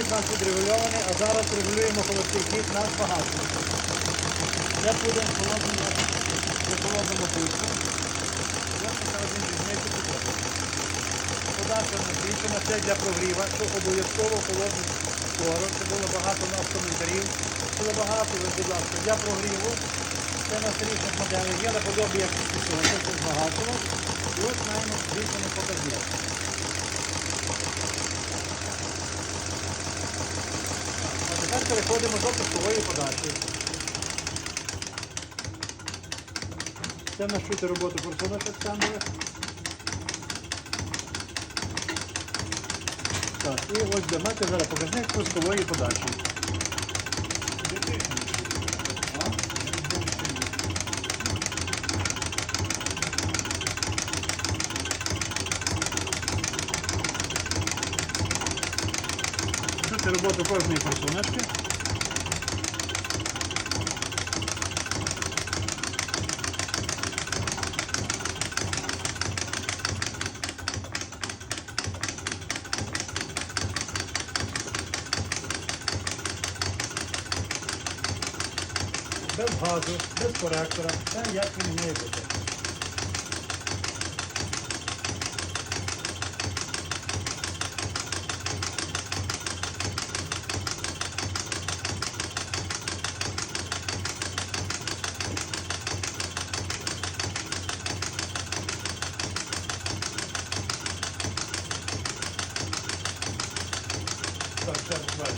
хід у нас відрегульований, а зараз регулюємо холодний хід на багато. Це буде холодному, при холодному пульсу. На збільшена, це для прогріва, що обов'язково холодний скоро. Це було багато у нас коментарів. Було багато, будь ласка, для прогріву. Це на старіших моделях є наподобі як підписувати, це збагачено. І ось маємо збільшений показник. А тепер переходимо до пускової подачі. Це нас чути роботу форсунок Олександрових. Так, і ось для мати зараз показник пускової подачі. Чути роботу кожної форсуночки. Без газу, без коректора, все як він має бути. Так,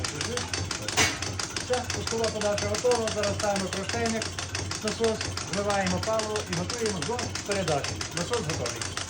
все пускова подача готова, зараз ставимо кронштейник, насос, вливаємо паливо і готуємо до передачі. Насос готовий.